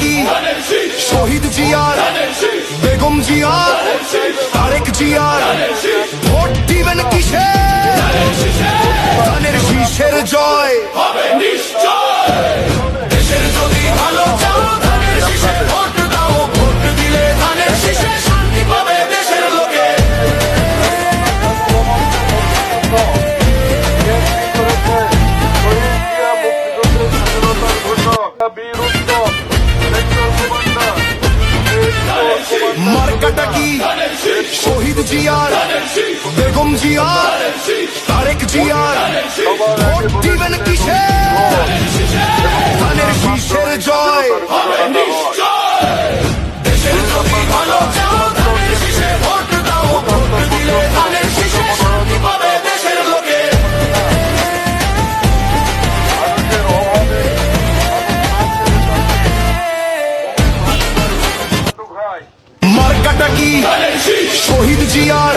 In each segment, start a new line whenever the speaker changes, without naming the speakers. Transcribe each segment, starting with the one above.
কি শহীদ জিয়ার, বেগম জিয়ার, তারেক জিয়ার, ভোট দিবেন কিসে? ধানের শীষের জয়।
হবে নিশ্চয়। ভোট
দিবেন কিসে? ধানের শীষের জয়।
দেশের যদি ভালো
মার্কাটা কি? শহীদ জিয়ার,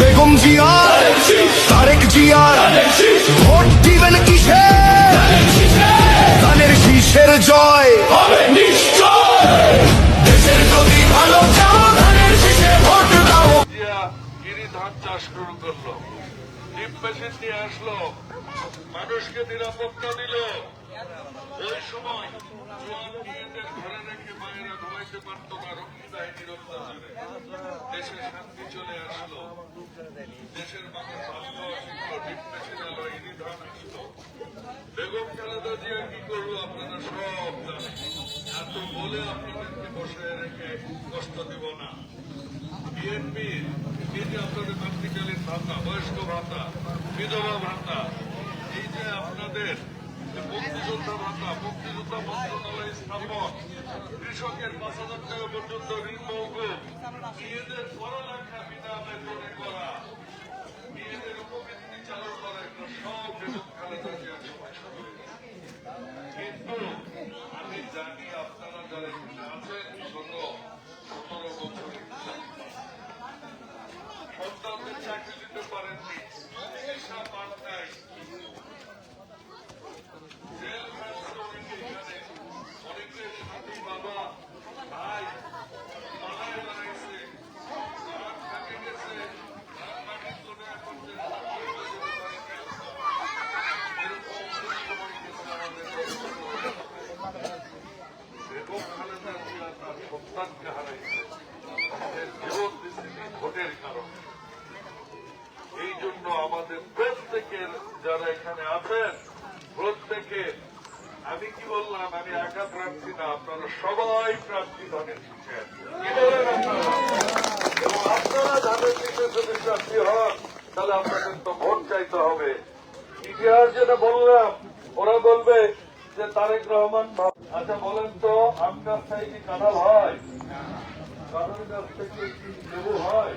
বেগম জিয়ার, তারেক জিয়ার, ভোট দিবেন কিসে?
ধানের
শীষের জয়।
ধান চাষ শুরু করল। নিয়ে আসলো। মানুষকে নিরাপত্তা দিল। ওই সময় মেয়েদের ঘরে দেশের মানুষ কি করল আপনারা সব এত বলে আপনাদেরকে বসে রেখে কষ্ট দিব না। বিএনপি এই যে আপনাদের মাতৃকালীন ভাতা, বয়স্ক ভাতা, বিধবা ভাতা, এই যে আপনাদের মুক্তিযোদ্ধা ভাতা, মুক্তিযোদ্ধা মন্ত্রণালয় স্থাপন, কৃষকের পাঁচ হাজার টাকা পর্যন্ত ঋণ মৌকুব মেয়েদের পড়ালেখা বিনা বেতনে করা মেয়েদের উপবৃত্তি চালু করা এগুলো সব বেগম খালেদা জিয়ার সময় শুরু হয়েছে। কিন্তু আমি জানি আপনারা যারা এখানে আছেন গত সতেরো বছর সন্তানদের চাকরি দিতে পারেননি চিকিৎসা পান নাই জেল খাটছে অনেকে এখানে অনেকে সাথী বাবা ভাই মালায় দাঁড়াইছে তারা থাকে গেছে তারা মাটির জন্য এখন যে এরকম সময় গেছে আমাদের বেগম খালেদা জিয়া তার সন্তানকে হারাইছে তাদের জীবন দিচ্ছেন এই ভোটের কারণে এই জন্য আমাদের প্রত্যেকের যারা এখানে আছেন প্রত্যেকে আমি কি বললাম, আমি একা প্রার্থী না, আপনারা সবাই প্রার্থী বলেন আপনারা? আপনারা ধানের শীষে যদি প্রার্থী হন, তাহলে আপনাদের তো ভোট চাইতে হবে। ইতিহাস যেটা বললাম, ওরা বলবে যে তারেক রহমান আচ্ছা বলেন তো থেকে কি কাঁঠাল হয়? কাঁঠাল গাছ থেকে কি হয়?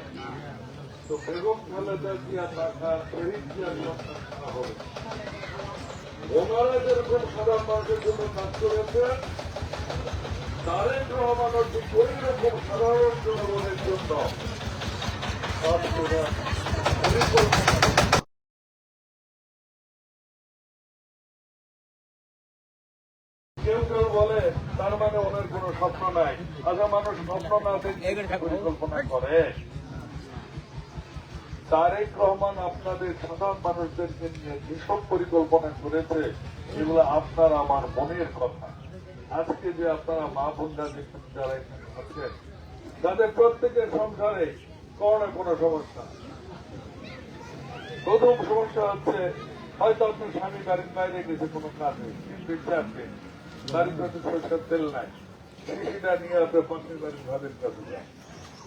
তো বেগম খালেদা জিয়া টাকা শহীদ জিয়া নিয়ন্ত্রণ করা হবে ওনারা যেরকম সাধারণ মানুষের জন্য কাজ করেছেন তারেক রহমানও ঠিক ওই রকম সাধারণ জনগণের জন্য কাজ করার কেউ কেউ বলে তার মানে ওনার কোন স্বপ্ন নাই। আচ্ছা মানুষ স্বপ্ন না পরিকল্পনা করে। তারেক রহমান আপনাদের সাধারণ মানুষদেরকে নিয়ে যেসব পরিকল্পনা করেছে, এগুলো আপনার আমার মনের কথা। আজকে যে আপনারা মা বোনরা দেখছেন যারা এখানে আছেন, তাদের প্রত্যেকের সংসারে কোনো কোনো সমস্যা। প্রথম সমস্যা হচ্ছে, হয়তো আপনার স্বামী বাড়ির বাইরে গেছে, কোনো কাজে। কিন্তু আছে। বাড়ির কাছে সরষের তেল নাই। সেটা নিয়ে আপনার পাশের বাড়ির ভাবের কাছে যান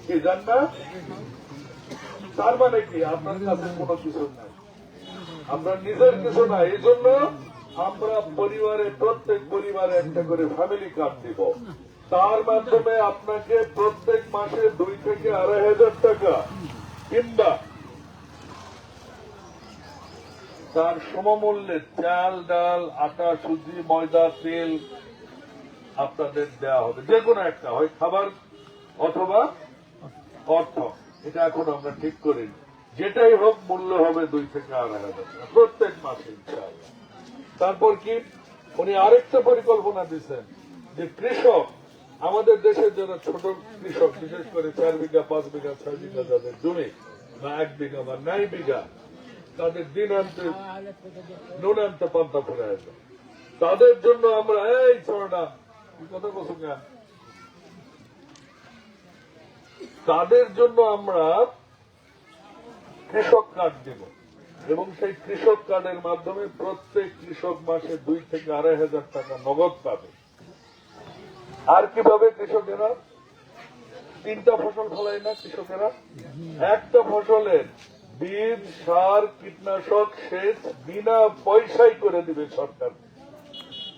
কি জান না তার মানে কি? আপনার কাছে কোনো কিছু নাই। আপনার নিজের কিছু নাই এই জন্য আমরা পরিবারে, প্রত্যেক পরিবারে একটা করে ফ্যামিলি কার্ড দিব। তার মাধ্যমে আপনাকে প্রত্যেক মাসে দুই থেকে আড়াই হাজার টাকা কিংবা তার সমমূল্যে চাল, ডাল, আটা, সুজি, ময়দা, তেল আপনাদের দেওয়া হবে। যে কোনো একটা, হয় খাবার অথবা অর্থ। এটা এখন আমরা ঠিক করিনি যেটাই হোক, মূল্য হবে দুই থেকে আড়াই হাজার প্রত্যেক মাসে তারপর কি? উনি আরেকটা পরিকল্পনা দিচ্ছেন যে কৃষক, আমাদের দেশের যারা ছোট কৃষক, বিশেষ করে চার বিঘা, পাঁচ বিঘা, ছয় বিঘা যাদের জমি, বা এক বিঘা বা নয় বিঘা, তাদের দিন আনতে, নুন আনতে পান্তা আছে তাদের জন্য আমরা, এই ছোড়া কথা বলছো কেন? তাদের জন্য আমরা কৃষক কার্ড দেব। এবং সেই কৃষক কার্ডের মাধ্যমে প্রত্যেক কৃষক মাসে দুই থেকে আড়াই হাজার টাকা নগদ পাবে। আর কীভাবে কৃষকেরা? তিনটা ফসল ফলায় না কৃষকেরা? একটা ফসলের বীজ, সার, কীটনাশক, সেচ বিনা পয়সাই করে দিবে সরকার।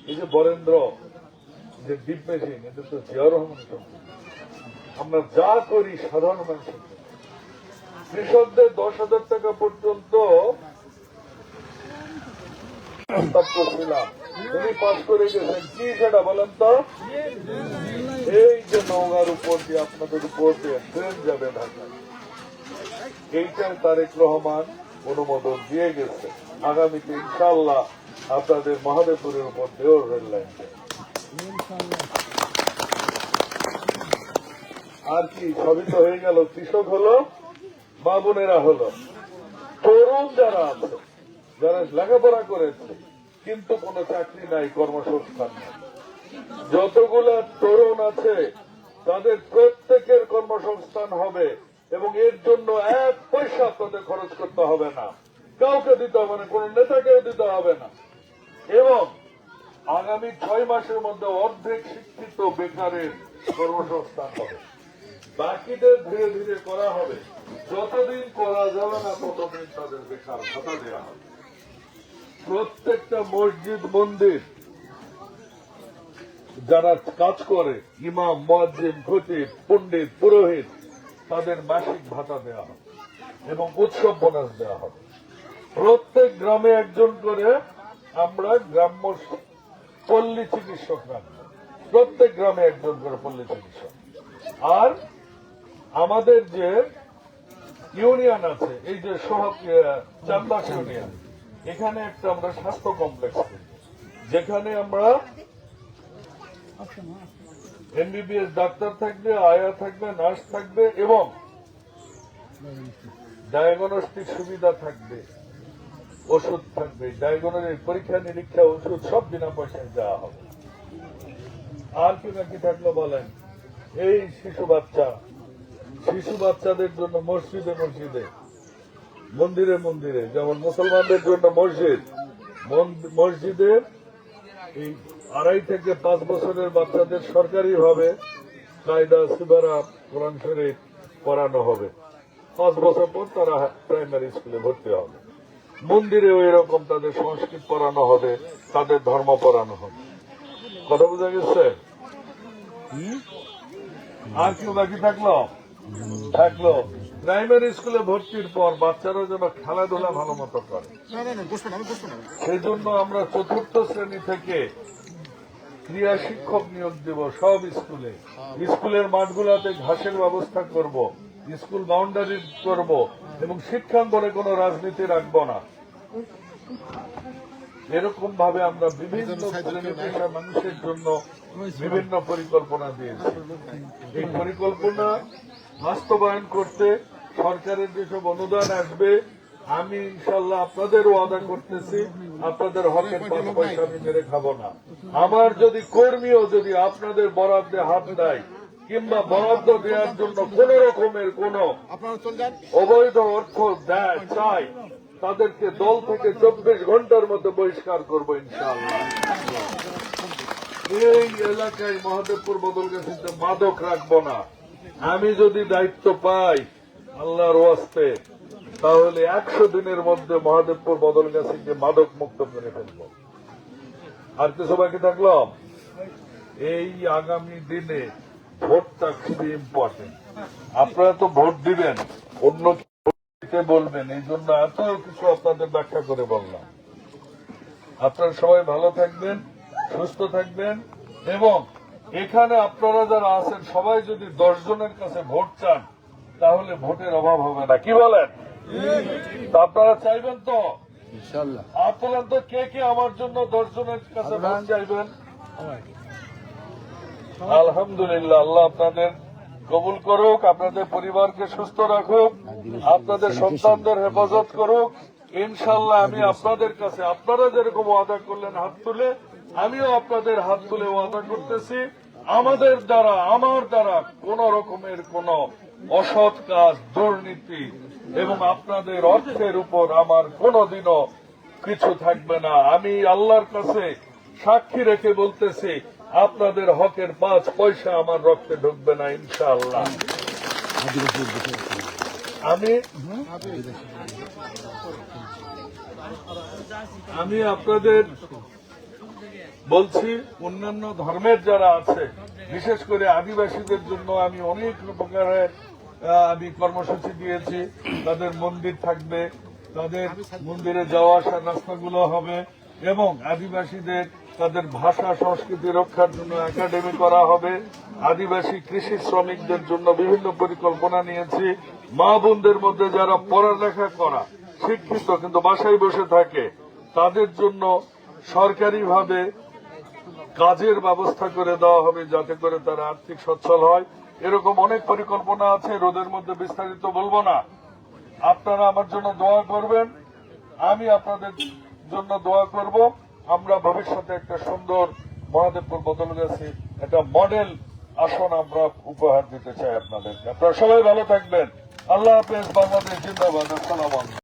এই যে বরেন্দ্র, যে ডিপ মেশিন, এটা তো জিয়া সম্পত্তি। আমরা যা করি সাধারণ মানুষের। কৃষকদের দশ হাজার টাকা পর্যন্ত উনি করে গেছেন। কি সেটা বলেন তো? এই যে নওগাঁর উপর দিয়ে আপনাদের উপর দিয়ে ট্রেন যাবে ঢাকা এইটার তারেক রহমান অনুমোদন দিয়ে গেছে। আগামীতে ইনশাল্লাহ আপনাদের মহাদেবপুরের উপর দিয়েও রেল লাইন। আর কি, সবই তো হয়ে গেল। কৃষক হলো, মা বোনেরা হলো। তরুণ যারা আছে, যারা লেখাপড়া করেছে, কিন্তু কোনো চাকরি নাই, কর্মসংস্থান নাই। যতগুলা তরুণ আছে, তাদের প্রত্যেকের কর্মসংস্থান হবে এবং এর জন্য এক পয়সা তাদের খরচ করতে হবে না। কাউকে দিতে হবে না, কোন নেতাকেও দিতে হবে না। এবং আগামী ছয় মাসের মধ্যে অর্ধেক শিক্ষিত বেকারের কর্মসংস্থান হবে। বাকিদের ধীরে ধীরে করা হবে। যতদিন করা যাবে না, ততদিন তাদের বেকার ভাতা দেওয়া হবে। প্রত্যেকটা মসজিদ মন্দির যারা কাজ করে, ইমাম, মুয়াজ্জিন, খতিব, পণ্ডিত, পুরোহিত, তাদের মাসিক ভাতা দেওয়া হবে এবং উৎসব বোনাস দেওয়া হবে। প্রত্যেক গ্রামে একজন করে আমরা গ্রাম্য পল্লী চিকিৎসক রাখব। প্রত্যেক গ্রামে একজন করে পল্লী চিকিৎসক। আর আমাদের যে ইউনিয়ন আছে, এই যে সহক চান্দাস ইউনিয়ন, এখানে একটা আমরা স্বাস্থ্য কমপ্লেক্স যেখানে আমরা এমবিবিএস ডাক্তার থাকবে, আয়া থাকবে, নার্স থাকবে এবং ডায়াগনস্টিক সুবিধা থাকবে, ওষুধ থাকবে, ডায়াগনোস্টিক পরীক্ষা, নিরীক্ষা, ওষুধ, সব বিনা পয়সায় দেওয়া হবে। আর কি বাকি থাকল বলেন? এই শিশু বাচ্চা শিশু বাচ্চাদের জন্য মসজিদে মসজিদে। মন্দিরে মন্দিরে। যেমন মুসলমানদের জন্য মসজিদ। মসজিদে এই আড়াই থেকে পাঁচ বছরের বাচ্চাদের সরকারি ভাবে কায়দা সুবারা কোরআন শরীফ পড়ানো হবে। পাঁচ বছর পর তারা প্রাইমারি স্কুলে ভর্তি হবে। মন্দিরে ওই রকম তাদের সংস্কৃত পড়ানো হবে তাদের ধর্ম পড়ানো হবে। কথা বোঝা গেছে? আর কেউ বাকি থাকল? থাকল। প্রাইমারি স্কুলে ভর্তির পর বাচ্চারা যেন খেলাধুলা ভালো মতো করে। সেই জন্য আমরা চতুর্থ শ্রেণি থেকে ক্রিয়া শিক্ষক নিয়োগ দেব সব স্কুলে। স্কুলের মাঠগুলোতে ঘাসের ব্যবস্থা করব স্কুল বাউন্ডারি করব এবং শিক্ষাঙ্গনে কোনো রাজনীতি রাখব না। এরকম ভাবে আমরা বিভিন্ন মানুষের জন্য বিভিন্ন পরিকল্পনা দিয়েছি। এই পরিকল্পনা বাস্তবায়ন করতে সরকারের যেসব অনুদান আসবে আমি ইনশাল্লাহ আপনাদের ওয়াদা করতেছি আপনাদের হকের পাঁচ পয়সা আমি মেরে খাব না। আমার যদি কর্মীও যদি আপনাদের বরাদ্দে হাত দেয় কিংবা বরাদ্দ দেওয়ার জন্য কোন রকমের কোন অবৈধ অর্থ দেয় চাই তাদেরকে দল থেকে চব্বিশ ঘণ্টার মধ্যে বহিষ্কার করব ইনশাআল্লাহ। এই এলাকায় মহাদেবপুর বদল গেছে মাদক রাখব না। আমি যদি দায়িত্ব পাই আল্লাহর ওয়াস্তে, তাহলে একশো দিনের মধ্যে মহাদেবপুর বদল গাছিকে মাদক মুক্ত করে ফেলব। আর কিছু বাকি থাকল? এই আগামী দিনে ভোটটা খুবই ইম্পর্টেন্ট আপনারা তো ভোট দিবেন, অন্য বলবেন? এই জন্য এত কিছু আপনাদের ব্যাখ্যা করে বললাম। আপনারা সবাই ভালো থাকবেন সুস্থ থাকবেন এবং এখানে আপনারা যারা আছেন সবাই যদি দশ জনের কাছে ভোট চান তাহলে ভোটের অভাব হবে না। কি বলেন? আপনারা চাইবেন তো? আপনারা তো কে কে আমার জন্য দশ জনের কাছে ভোট চাইবেন? আলহামদুলিল্লাহ আল্লাহ আপনাদের কবুল করুক, আপনাদের পরিবারকে সুস্থ রাখুক, আপনাদের সন্তানদের হেফাজত করুক। ইনশাল্লাহ আমি আপনাদের কাছে, আপনারা যেরকম ওয়াদা করলেন হাত তুলে, আমিও আপনাদের হাত তুলে ওয়াদা করতেছি। আমাদের দ্বারা, আমার দ্বারা কোন রকমের কোন অসৎ কাজ, দুর্নীতি এবং আপনাদের অর্থের উপর আমার কোনদিনও কিছু থাকবে না। আমি আল্লাহর কাছে সাক্ষী রেখে বলতেছি আপনাদের হকের পাঁচ পয়সা আমার রক্তে ঢুকবে না, ইনশাআল্লাহ। আমি আমি আপনাদের বলছি, অন্যান্য ধর্মের যারা আছে, বিশেষ করে আদিবাসীদের জন্য আমি অনেক প্রকারের আমি কর্মসূচি দিয়েছি। তাদের মন্দির থাকবে, তাদের মন্দিরে যাওয়া আসার রাস্তাগুলো হবে, এবং আদিবাসীদের তাদের ভাষা, সংস্কৃতি রক্ষার জন্য একাডেমি করা হবে। আদিবাসী কৃষি শ্রমিকদের জন্য বিভিন্ন পরিকল্পনা নিয়েছি। মা বোনদের মধ্যে যারা পড়ালেখা করা, শিক্ষিত কিন্তু বাসায় বসে থাকে, তাদের জন্য সরকারিভাবে কাজের ব্যবস্থা করে দেওয়া হবে যাতে করে তারা আর্থিক সচ্ছল হয়। এরকম অনেক পরিকল্পনা আছে, রোদের মধ্যে বিস্তারিত বলব না। আপনারা আমার জন্য দোয়া করবেন। আমি আপনাদের জন্য দোয়া করব। আমরা ভবিষ্যতে একটা সুন্দর মহাদেবপুর বদল গেছি একটা মডেল আসন আমরা উপহার দিতে চাই আপনাদেরকে। আপনারা সবাই ভালো থাকবেন। আল্লাহ হাফেজ, বাংলাদেশ জিন্দাবাদ। আসসালাম